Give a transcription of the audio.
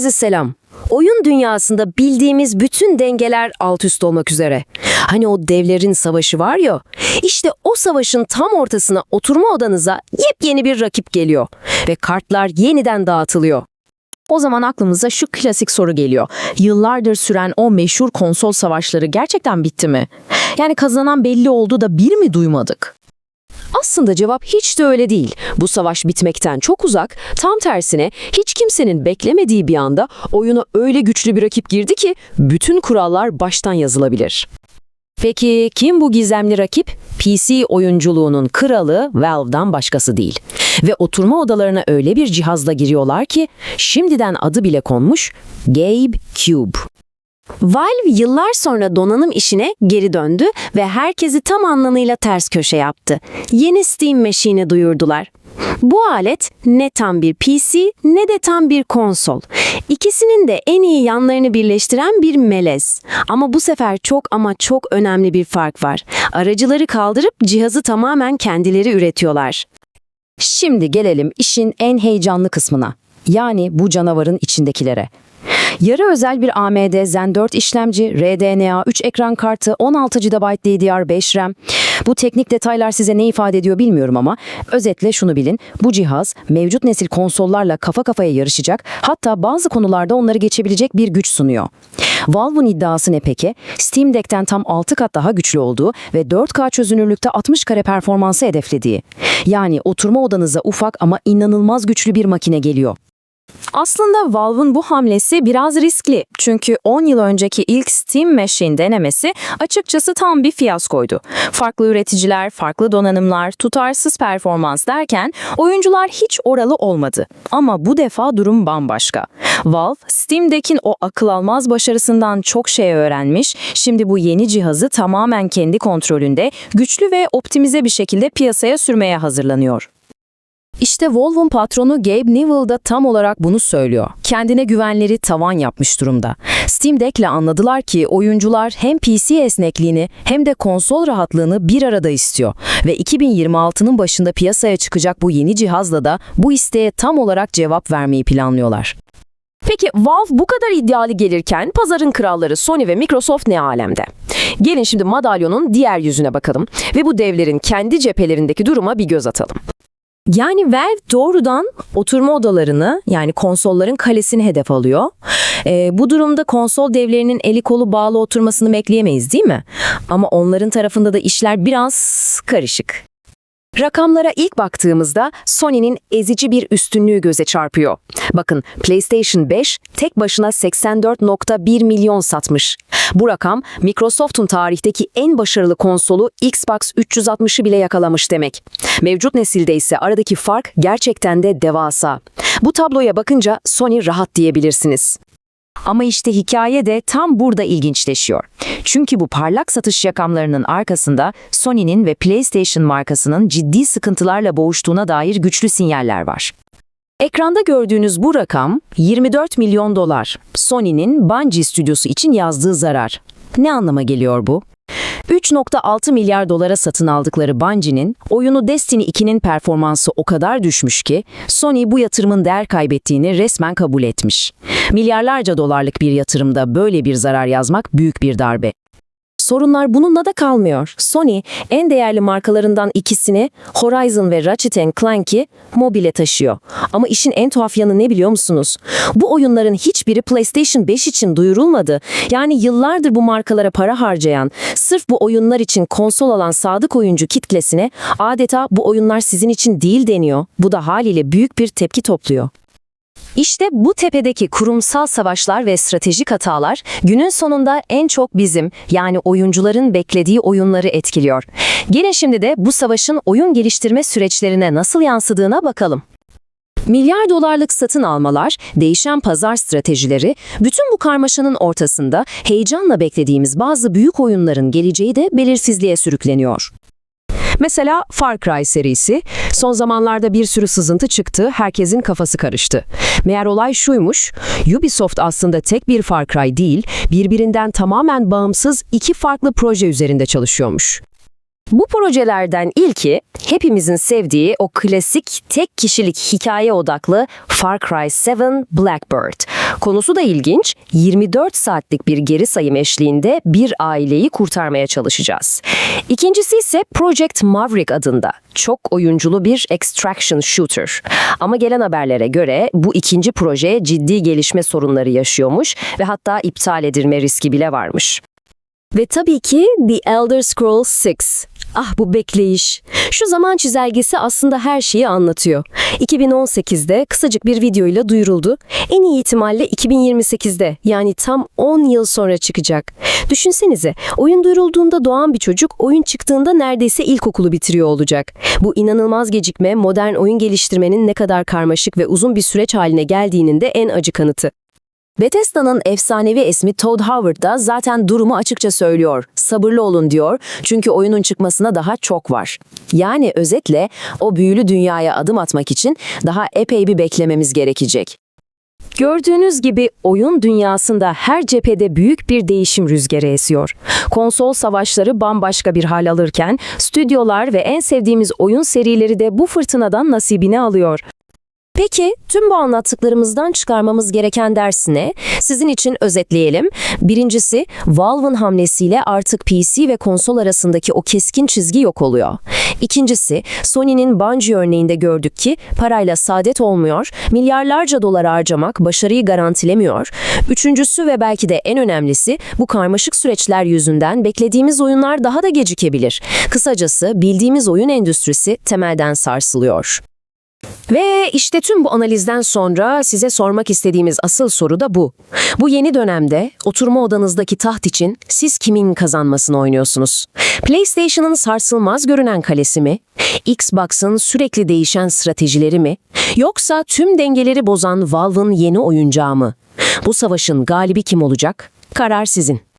Herkese selam. Oyun dünyasında bildiğimiz bütün dengeler alt üst olmak üzere. Hani o devlerin savaşı var ya, işte o savaşın tam ortasına oturma odanıza yepyeni bir rakip geliyor ve kartlar yeniden dağıtılıyor. O zaman aklımıza şu klasik soru geliyor. Yıllardır süren o meşhur konsol savaşları gerçekten bitti mi? Yani kazanan belli oldu da bir mi duymadık? Aslında cevap hiç de öyle değil. Bu savaş bitmekten çok uzak, tam tersine hiç kimsenin beklemediği bir anda oyuna öyle güçlü bir rakip girdi ki bütün kurallar baştan yazılabilir. Peki kim bu gizemli rakip? PC oyunculuğunun kralı Valve'dan başkası değil. Ve oturma odalarına öyle bir cihazla giriyorlar ki şimdiden adı bile konmuş Gabe Cube. Valve yıllar sonra donanım işine geri döndü ve herkesi tam anlamıyla ters köşe yaptı. Yeni Steam Machine'i duyurdular. Bu alet ne tam bir PC ne de tam bir konsol. İkisinin de en iyi yanlarını birleştiren bir melez. Ama bu sefer çok ama çok önemli bir fark var. Aracıları kaldırıp cihazı tamamen kendileri üretiyorlar. Şimdi gelelim işin en heyecanlı kısmına. Yani bu canavarın içindekilere. Yarı özel bir AMD Zen 4 işlemci, RDNA 3 ekran kartı, 16 GB DDR5 RAM. Bu teknik detaylar size ne ifade ediyor bilmiyorum ama özetle şunu bilin. Bu cihaz mevcut nesil konsollarla kafa kafaya yarışacak hatta bazı konularda onları geçebilecek bir güç sunuyor. Valve'ın iddiası ne peki? Steam Deck'ten tam 6 kat daha güçlü olduğu ve 4K çözünürlükte 60 kare performansı hedeflediği. Yani oturma odanıza ufak ama inanılmaz güçlü bir makine geliyor. Aslında Valve'ın bu hamlesi biraz riskli. Çünkü 10 yıl önceki ilk Steam Machine denemesi açıkçası tam bir fiyaskoydu. Farklı üreticiler, farklı donanımlar, tutarsız performans derken oyuncular hiç oralı olmadı. Ama bu defa durum bambaşka. Valve, Steam Deck'in o akıl almaz başarısından çok şey öğrenmiş, şimdi bu yeni cihazı tamamen kendi kontrolünde, güçlü ve optimize bir şekilde piyasaya sürmeye hazırlanıyor. İşte Volvo'nun patronu Gabe Newell da tam olarak bunu söylüyor. Kendine güvenleri tavan yapmış durumda. Steam Deck'le anladılar ki oyuncular hem PC esnekliğini hem de konsol rahatlığını bir arada istiyor. Ve 2026'nın başında piyasaya çıkacak bu yeni cihazla da bu isteğe tam olarak cevap vermeyi planlıyorlar. Peki Valve bu kadar iddialı gelirken pazarın kralları Sony ve Microsoft ne alemde? Gelin şimdi madalyonun diğer yüzüne bakalım ve bu devlerin kendi cephelerindeki duruma bir göz atalım. Yani Valve doğrudan oturma odalarını yani konsolların kalesini hedef alıyor. Ee, bu durumda konsol devlerinin eli kolu bağlı oturmasını bekleyemeyiz değil mi? Ama onların tarafında da işler biraz karışık. Rakamlara ilk baktığımızda Sony'nin ezici bir üstünlüğü göze çarpıyor. Bakın PlayStation 5 tek başına 84.1 milyon satmış. Bu rakam Microsoft'un tarihteki en başarılı konsolu Xbox 360'ı bile yakalamış demek. Mevcut nesilde ise aradaki fark gerçekten de devasa. Bu tabloya bakınca Sony rahat diyebilirsiniz. Ama işte hikaye de tam burada ilginçleşiyor. Çünkü bu parlak satış rakamlarının arkasında Sony'nin ve PlayStation markasının ciddi sıkıntılarla boğuştuğuna dair güçlü sinyaller var. Ekranda gördüğünüz bu rakam 24 milyon dolar. Sony'nin Bungie stüdyosu için yazdığı zarar. Ne anlama geliyor bu? 3.6 milyar dolara satın aldıkları Bungie'nin oyunu Destiny 2'nin performansı o kadar düşmüş ki Sony bu yatırımın değer kaybettiğini resmen kabul etmiş. Milyarlarca dolarlık bir yatırımda böyle bir zarar yazmak büyük bir darbe. Sorunlar bununla da kalmıyor. Sony en değerli markalarından ikisini Horizon ve Ratchet Clank'i mobile taşıyor. Ama işin en tuhaf yanı ne biliyor musunuz? Bu oyunların hiçbiri PlayStation 5 için duyurulmadı. Yani yıllardır bu markalara para harcayan, sırf bu oyunlar için konsol alan sadık oyuncu kitlesine adeta bu oyunlar sizin için değil deniyor. Bu da haliyle büyük bir tepki topluyor. İşte bu tepedeki kurumsal savaşlar ve stratejik hatalar günün sonunda en çok bizim yani oyuncuların beklediği oyunları etkiliyor. Gelin şimdi de bu savaşın oyun geliştirme süreçlerine nasıl yansıdığına bakalım. Milyar dolarlık satın almalar, değişen pazar stratejileri, bütün bu karmaşanın ortasında heyecanla beklediğimiz bazı büyük oyunların geleceği de belirsizliğe sürükleniyor. Mesela Far Cry serisi. Son zamanlarda bir sürü sızıntı çıktı, herkesin kafası karıştı. Meğer olay şuymuş, Ubisoft aslında tek bir Far Cry değil, birbirinden tamamen bağımsız iki farklı proje üzerinde çalışıyormuş. Bu projelerden ilki hepimizin sevdiği o klasik tek kişilik hikaye odaklı Far Cry 7 Blackbird. Konusu da ilginç. 24 saatlik bir geri sayım eşliğinde bir aileyi kurtarmaya çalışacağız. İkincisi ise Project Maverick adında. Çok oyunculu bir extraction shooter. Ama gelen haberlere göre bu ikinci proje ciddi gelişme sorunları yaşıyormuş ve hatta iptal edilme riski bile varmış. Ve tabii ki The Elder Scrolls 6. Ah bu bekleyiş. Şu zaman çizelgesi aslında her şeyi anlatıyor. 2018'de kısacık bir videoyla duyuruldu. En iyi ihtimalle 2028'de yani tam 10 yıl sonra çıkacak. Düşünsenize oyun duyurulduğunda doğan bir çocuk oyun çıktığında neredeyse ilkokulu bitiriyor olacak. Bu inanılmaz gecikme modern oyun geliştirmenin ne kadar karmaşık ve uzun bir süreç haline geldiğinin de en acı kanıtı. Bethesda'nın efsanevi ismi Todd Howard da zaten durumu açıkça söylüyor. Sabırlı olun diyor çünkü oyunun çıkmasına daha çok var. Yani özetle o büyülü dünyaya adım atmak için daha epey bir beklememiz gerekecek. Gördüğünüz gibi oyun dünyasında her cephede büyük bir değişim rüzgarı esiyor. Konsol savaşları bambaşka bir hal alırken stüdyolar ve en sevdiğimiz oyun serileri de bu fırtınadan nasibini alıyor. Peki tüm bu anlattıklarımızdan çıkarmamız gereken ders ne? Sizin için özetleyelim. Birincisi Valve'ın hamlesiyle artık PC ve konsol arasındaki o keskin çizgi yok oluyor. İkincisi Sony'nin Bungie örneğinde gördük ki parayla saadet olmuyor, milyarlarca dolar harcamak başarıyı garantilemiyor. Üçüncüsü ve belki de en önemlisi bu karmaşık süreçler yüzünden beklediğimiz oyunlar daha da gecikebilir. Kısacası bildiğimiz oyun endüstrisi temelden sarsılıyor. Ve işte tüm bu analizden sonra size sormak istediğimiz asıl soru da bu. Bu yeni dönemde oturma odanızdaki taht için siz kimin kazanmasını oynuyorsunuz? PlayStation'ın sarsılmaz görünen kalesi mi? Xbox'ın sürekli değişen stratejileri mi? Yoksa tüm dengeleri bozan Valve'ın yeni oyuncağı mı? Bu savaşın galibi kim olacak? Karar sizin.